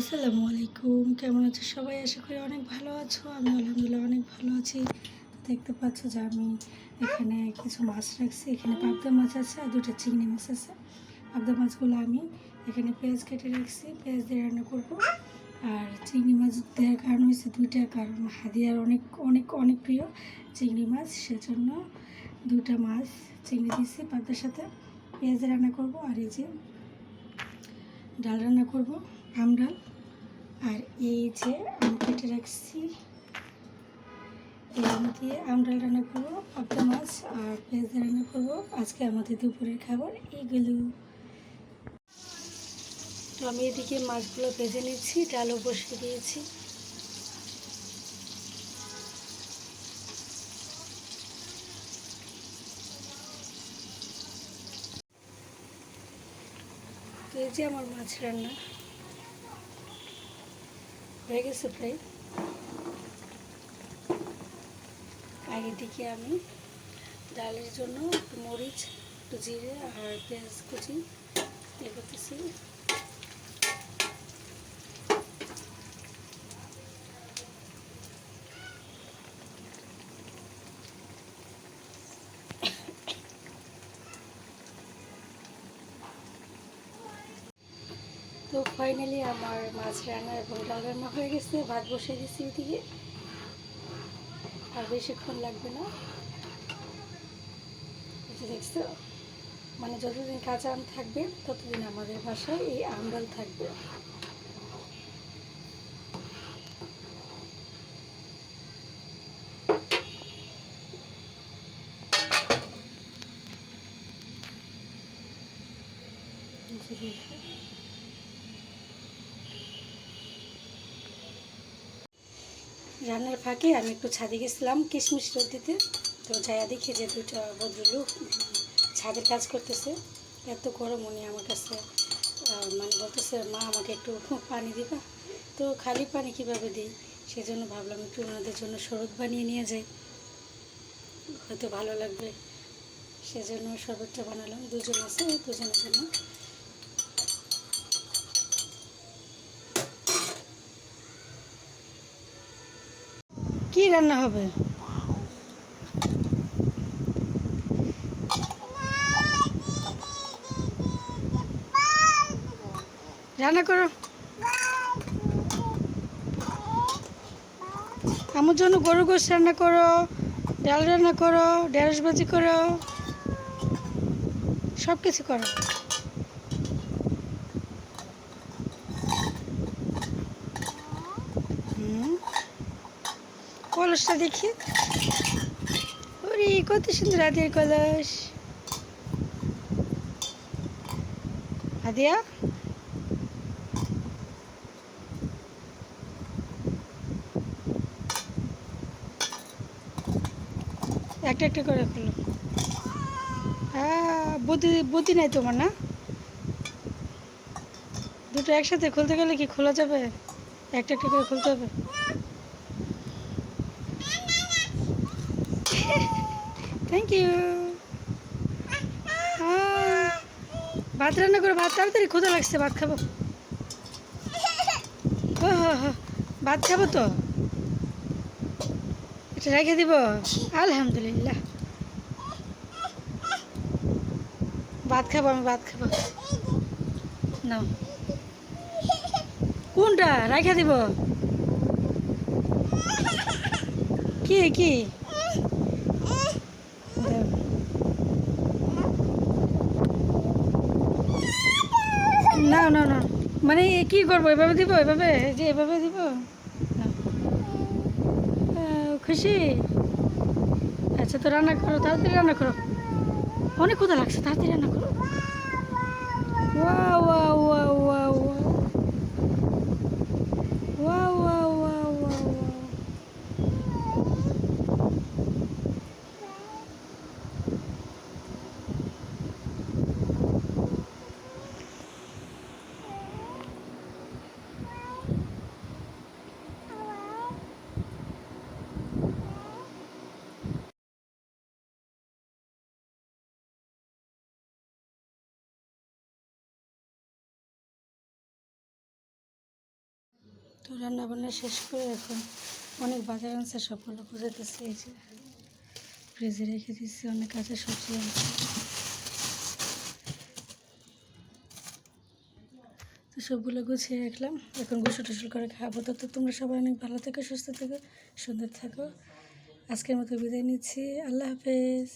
আসসালামু আলাইকুম। কেমন আছো সবাই? আশা করি অনেক ভালো আছো। আমি আলহামদুলিল্লাহ অনেক ভালো আছি। দেখতে পাচ্ছ যে আমি এখানে কিছু মাছ রাখছি। এখানে পাবদা মাছ আছে আর দুটো চিংড়ি মাছ আছে। পাবদা মাছগুলো আমি এখানে পেঁয়াজ কেটে রাখছি। পেঁয়াজ দিয়ে রান্না করব। আর চিংড়ি মাছ দেওয়ার কারণ হয়েছে দুইটা, কারণ হাদিয়ার অনেক অনেক অনেক প্রিয় চিংড়ি মাছ। সেজন্য দুটা মাছ চিংড়ি দিয়েছি পাবদার সাথে। পেঁয়াজ রান্না করব আর এই যে ডাল রান্না করব। আম ডাল। আর এই যে আম কেটে রাখছি। আম দিয়ে আম ডাল রান্না করব, পাবদা মাছ আর পেঁয়াজ রান্না করব। আজকে আমাদের দুপুরের খাবার এইগুলো তো আমি এদিকে মাছগুলো ভেজে নিচ্ছি, ডালও বসিয়ে দিয়েছি। এই যে আমার মাছ রান্না। হয়ে গেছে প্রায় আর দিকে আমি ডালের জন্য একটু মরিচ, একটু জিরে আর পেঁয়াজ কুচি এগোতেছি করতেছি। তো ফাইনালি আমার মাছ রান্না এবং ডাল রান্না হয়ে গেছে, ভাত বসে দিচ্ছি এদিকে। আর বেশিক্ষণ লাগবে না। দেখছ? মানে যতদিন কাঁচা আম থাকবে, ততদিন আমাদের বাসায় এই আম ডাল থাকবে। এই যে রান্নার ফাঁকে আমি একটু ছাদে গেছিলাম কিশমিশ রোদ দিতে তো যাইয়া দেখি যে দুটো ভদ্রলোক ছাদের কাজ করতেছে। এত গরম উনি আমার কাছে মানে বলতেছে, মা, আমাকে একটু পানি দিবা? তো খালি পানি কীভাবে দিই? সেজন্য ভাবলাম একটু ওনাদের জন্য শরবত বানিয়ে নিয়ে যাই। হয়তো ভালো লাগবে। সেজন্য শরবতটা বানালাম। দুজন আছে, দুজনের জন্য। কি রান্না হবে? রান্না করো। আমার জন্য গরু গোস রান্না করো, ডাল রান্না করো, ঢেঁড়স ভাজি করো সব কিছু করো। কলসটা দেখি। ওরে, কত সুন্দর আদিয়ার কলস। আদিয়া? একটা একটা করে খুলো হ্যাঁ বুদ্ধি বুদ্ধি নাই তোমার, না? দুটো একসাথে খুলতে গেলে কি খোলা যাবে? একটা একটা করে খুলতে হবে। থ্যাংক ইউ ভাত রান্না করে, ভাত তাড়াতাড়ি ক্ষুদা লাগছে, ভাত খাব। ও ভাত খাব তো? এটা রেখে দিব। আলহামদুলিল্লাহ। ভাত খাব, আমি ভাত খাব। নাও। কোনটা? রেখে দিব। কি কি? না না না। মানে কি করব? এভাবে দিব, এভাবে? যে এভাবে দিব। খুশি? আচ্ছা তো রান্না করো, তাড়াতাড়ি রান্না করো। অনেক কোথা লাগছে, তাড়াতাড়ি রান্না করো। ওয়া ওয়া ওয়া ওয়া তো রান্না বান্না শেষ করে এখন অনেক বাজার আনছে, সবগুলো বুঝাতেছি এই যে ফ্রিজে রেখে দিচ্ছি অনেক কাঁচা সবজি আছে তো সবগুলো গুছিয়ে রাখলাম। এখন গোসল টোসল করে খাব। তো তোমরা সবাই অনেক ভালো থেকো, সুস্থ থেকো, সুন্দর থাকো। আজকের মতো বিদায় নিচ্ছি। আল্লাহ হাফেজ।